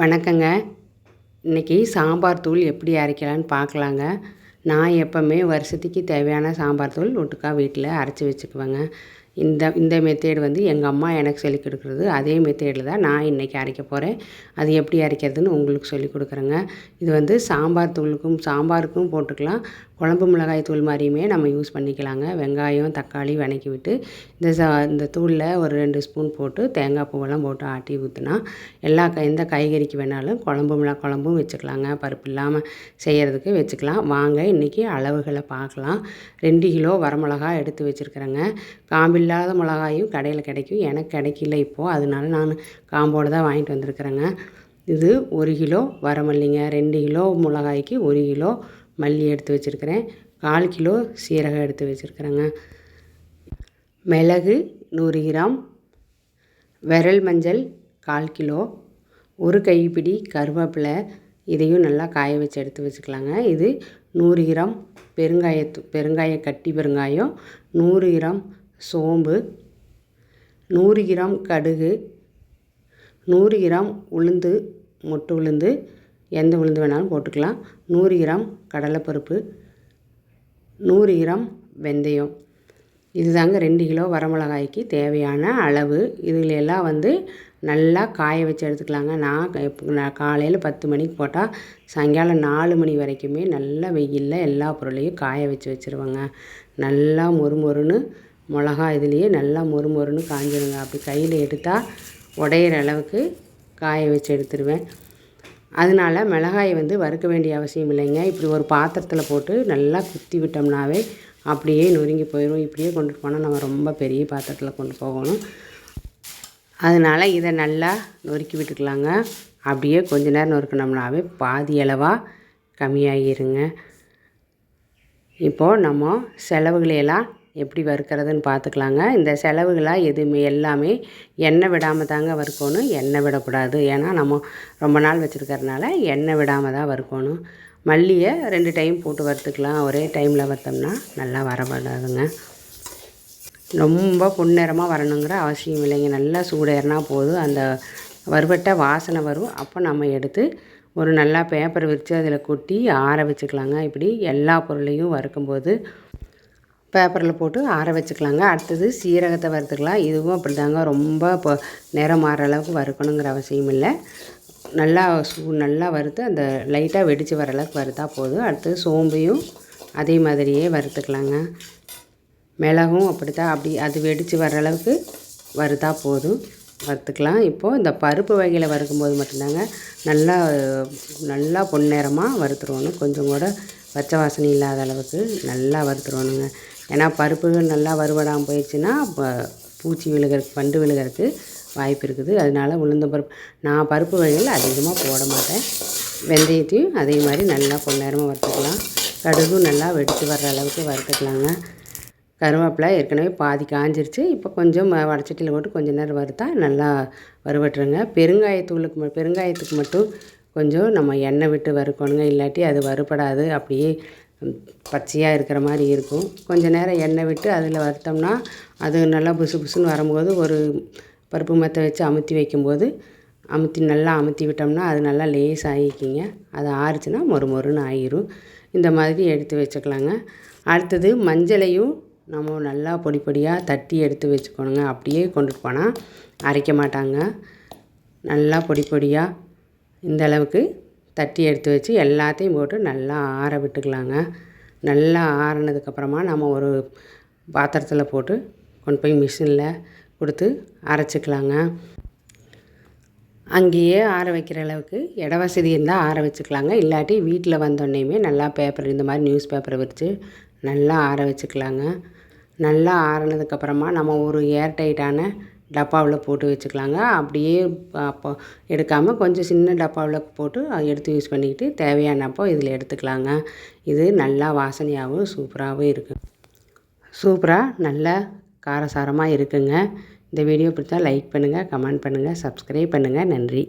வணக்கங்க. இன்றைக்கி சாம்பார் தூள் எப்படி அரைக்கலான்னு பார்க்கலாங்க. நான் எப்போவுமே வருஷத்துக்கு தேவையான சாம்பார் தூள் ஒட்டுக்கா வீட்டில் அரைச்சி வச்சுக்குவேங்க. இந்த இந்த மெத்தேடு வந்து எங்கள் அம்மா எனக்கு சொல்லிக் கொடுக்குறது. அதே மெத்தேடில் தான் நான் இன்றைக்கி அரைக்க போகிறேன் அது எப்படி அரைக்கிறதுன்னு உங்களுக்கு சொல்லிக் கொடுக்குறேங்க. இது வந்து சாம்பார் தூளுக்கும் சாம்பாருக்கும் போட்டுக்கலாம். குழம்பு மிளகாய் தூள் மாதிரியுமே நம்ம யூஸ் பண்ணிக்கலாங்க. வெங்காயம் தக்காளி வணக்கி விட்டு இந்த சா இந்த தூளில் ஒரு ரெண்டு ஸ்பூன் போட்டு தேங்காய் பூவெல்லாம் போட்டு ஆட்டி ஊற்றினா எல்லா க எந்த காய்கறிக்கு வேணாலும் குழம்பு மிளகா குழம்பும் வச்சுக்கலாங்க. பருப்பு இல்லாமல் செய்கிறதுக்கு வச்சுக்கலாம். வாங்க இன்றைக்கி அளவுகளை பார்க்கலாம். ரெண்டு கிலோ வரமிளகா எடுத்து வச்சுருக்குறேங்க. இல்லாத மிளகாயும் கடையில் கிடைக்கும். எனக்கு கிடைக்கல இப்போது அதனால நான் காம்போடு தான் வாங்கிட்டு வந்திருக்கிறேங்க. இது ஒரு கிலோ வரமல்லிங்க. ரெண்டு கிலோ மிளகாய்க்கு ஒரு கிலோ மல்லி எடுத்து வச்சுருக்கிறேன். கால் கிலோ சீரகம் எடுத்து வச்சுருக்குறேங்க. மிளகு நூறு கிராம். விரல் மஞ்சள் கால் கிலோ. ஒரு கைப்பிடி கருவேப்பிலை. இதையும் நல்லா காய வச்சு எடுத்து வச்சுக்கலாங்க. இது நூறு கிராம். பெருங்காயத்து பெருங்காய கட்டி பெருங்காயம். நூறு கிராம் சோம்பு நூறு கிராம் கடுகு நூறு கிராம் உளுந்து மொட்டு உளுந்து எந்த உளுந்து வேணாலும் போட்டுக்கலாம். நூறு கிராம் கடலைப்பருப்பு நூறு கிராம் வெந்தயம். இதுதாங்க ரெண்டு கிலோ வரமிளகாய்க்கு தேவையான அளவு. இதில் எல்லாம் வந்து நல்லா காய வச்சு எடுத்துக்கலாங்க. நான் நான் காலையில் பத்து மணிக்கு போட்டால் சாயங்காலம் நாலு மணி வரைக்குமே நல்லா வெயிலில் எல்லா பொருளையும் காய வச்சு வச்சுருவேங்க. நல்லா மொறு மொறுன்னு மிளகா இதுலேயே நல்லா மொறு மொறுன்னு காஞ்சிருங்க. அப்படி கையில் எடுத்தால் உடையிற அளவுக்கு காய வச்சு எடுத்துருவேன். அதனால் மிளகாயை வந்து வறுக்க வேண்டிய அவசியம் இல்லைங்க. இப்படி ஒரு பாத்திரத்தில் போட்டு நல்லா குத்தி விட்டோம்னாவே அப்படியே நொறுங்கி போயிடும் இப்படியே கொண்டுட்டு போனால் நம்ம ரொம்ப பெரிய பாத்திரத்தில் கொண்டு போகணும். அதனால் இதை நல்லா நொறுக்கி விட்டுக்கலாங்க. அப்படியே கொஞ்ச நேரம் நொறுக்கினோம்னாவே பாதி அளவாக கம்மியாகிருங்க இப்போது நம்ம செலவுகளையெல்லாம் எப்படி வறுக்கிறதுன்னு பார்த்துக்கலாங்க. இந்த செலவுகளாக எதுவுமே எல்லாமே எண்ணெய் விடாமல் தாங்க வறுக்கணும். எண்ணெய் விடக்கூடாது. ஏன்னா நம்ம ரொம்ப நாள் வச்சுருக்கறனால எண்ணெய் விடாமல் தான் வறுக்கணும். மல்லியை ரெண்டு டைம் போட்டு வறுத்துக்கலாம். ஒரே டைமில் வறுத்தோம்னா நல்லா வரப்படாதுங்க. ரொம்ப பொன்னிறமாக வரணுங்கிற அவசியம் இல்லைங்க. நல்லா சூடேறினா போதும். அந்த வறுபட்ட வாசனை வரும். அப்போ நம்ம எடுத்து ஒரு நல்லா பேப்பர் விரித்து அதில் கொட்டி ஆற வச்சுக்கலாங்க. இப்படி எல்லா பொருளையும் வறுக்கும்போது பேப்பரில் போட்டு ஆற வச்சுக்கலாங்க. அடுத்தது சீரகத்தை வறுத்துக்கலாம். இதுவும் அப்படி தாங்க ரொம்ப இப்போ நிறம் மாற அளவுக்கு வறுக்கணுங்கிற அவசியம் இல்லை. நல்லா சூ நல்லா வறுத்து அந்த லைட்டாக வெடித்து வர அளவுக்கு வறுத்தா போதும். அடுத்தது சோம்பையும் அதே மாதிரியே வறுத்துக்கலாங்க. மிளகும் அப்படித்தான் அப்படி அது வெடித்து வர அளவுக்கு வறுத்தா போதும். வறுத்துக்கலாம். இப்போது இந்த பருப்பு வகையில் வறுக்கும்போது மட்டும்தாங்க நல்லா நல்லா பொன்னிறமாக வறுத்துருவோணும் கொஞ்சம் கூட பச்சை வாசனை இல்லாத அளவுக்கு நல்லா வறுத்துருவோணுங்க ஏன்னா பருப்புகள் நல்லா வறுபடாமல் போயிடுச்சுன்னா பூச்சி விழுகிறதுக்கு பண்டு விழுகிறதுக்கு வாய்ப்பு இருக்குது. அதனால் உளுந்தம் பருப்பு நான் பருப்பு வகைகள் அதிகமாக போட மாட்டேன். வெந்தயத்தையும் அதே மாதிரி நல்லா கொஞ்ச நேரமாக வறுத்துக்கலாம். கடுகும் நல்லா வெடித்து வர்ற அளவுக்கு வறுத்துக்கலாங்க. கருவேப்பிலை ஏற்கனவே பாதி காஞ்சிருச்சு. இப்போ கொஞ்சம் வடச்சட்டியில் போட்டு கொஞ்சம் நேரம் வறுத்தா நல்லா வறுவட்டுருங்க பெருங்காயத்தூளுக்கு பெருங்காயத்துக்கு மட்டும் கொஞ்சம் நம்ம எண்ணெய் விட்டு வறுக்கணுங்க. இல்லாட்டி அது வறுபடாது. அப்படியே பச்சையாக இருக்கிற மாதிரி இருக்கும். கொஞ்சம் நேரம் எண்ணெய் விட்டு அதில் வறுத்தோம்னா அது நல்லா புசு புசுன்னு வரும்போது ஒரு பருப்பு மத்த வச்சு அமுத்தி வைக்கும்போது அமுத்தி நல்லா அமுத்தி விட்டோம்னா அது நல்லா லேஸ் ஆகிக்கிங்க. அது ஆறுச்சுன்னா மொறு மொறுன்னு ஆயிரும். இந்த மாதிரி எடுத்து வச்சுக்கலாங்க. அடுத்தது மஞ்சளையும் நம்ம நல்லா பொடி பொடியாக தட்டி எடுத்து வச்சுக்கணுங்க. அப்படியே கொண்டுட்டு போனால் அரைக்க மாட்டாங்க. நல்லா பொடி பொடியாக இந்த அளவுக்கு தட்டி எடுத்து வச்சு எல்லாத்தையும் போட்டு நல்லா ஆற விட்டுக்கலாங்க. நல்லா ஆறினதுக்கப்புறமா நம்ம ஒரு பாத்திரத்தில் போட்டு கொண்டு போய் மிஷினில் கொடுத்து அரைச்சிக்கலாங்க. அங்கேயே ஆற வைக்கிற அளவுக்கு இட வசதி இருந்தால் ஆற வச்சுக்கலாங்க. இல்லாட்டி வீட்டில் வந்தோடனேயுமே நல்லா பேப்பர் இந்த மாதிரி நியூஸ் பேப்பரை விரித்து நல்லா ஆற வச்சுக்கலாங்க. நல்லா ஆறினதுக்கப்புறமா நம்ம ஒரு ஏர்டைட்டான டப்பாவில் போட்டு வச்சுக்கலாங்க. அப்படியே அப்போ எடுக்காமல் கொஞ்சம் சின்ன டப்பாவில் போட்டு எடுத்து யூஸ் பண்ணிக்கிட்டு தேவையானப்போ இதில் எடுத்துக்கலாங்க. இது நல்லா வாசனையாகவும் சூப்பராகவும் இருக்குது சூப்பராக நல்லா காரசாரமாக இருக்குங்க. இந்த வீடியோ பிடிச்சா லைக் பண்ணுங்கள் கமெண்ட் பண்ணுங்கள் சப்ஸ்கிரைப் பண்ணுங்கள் நன்றி.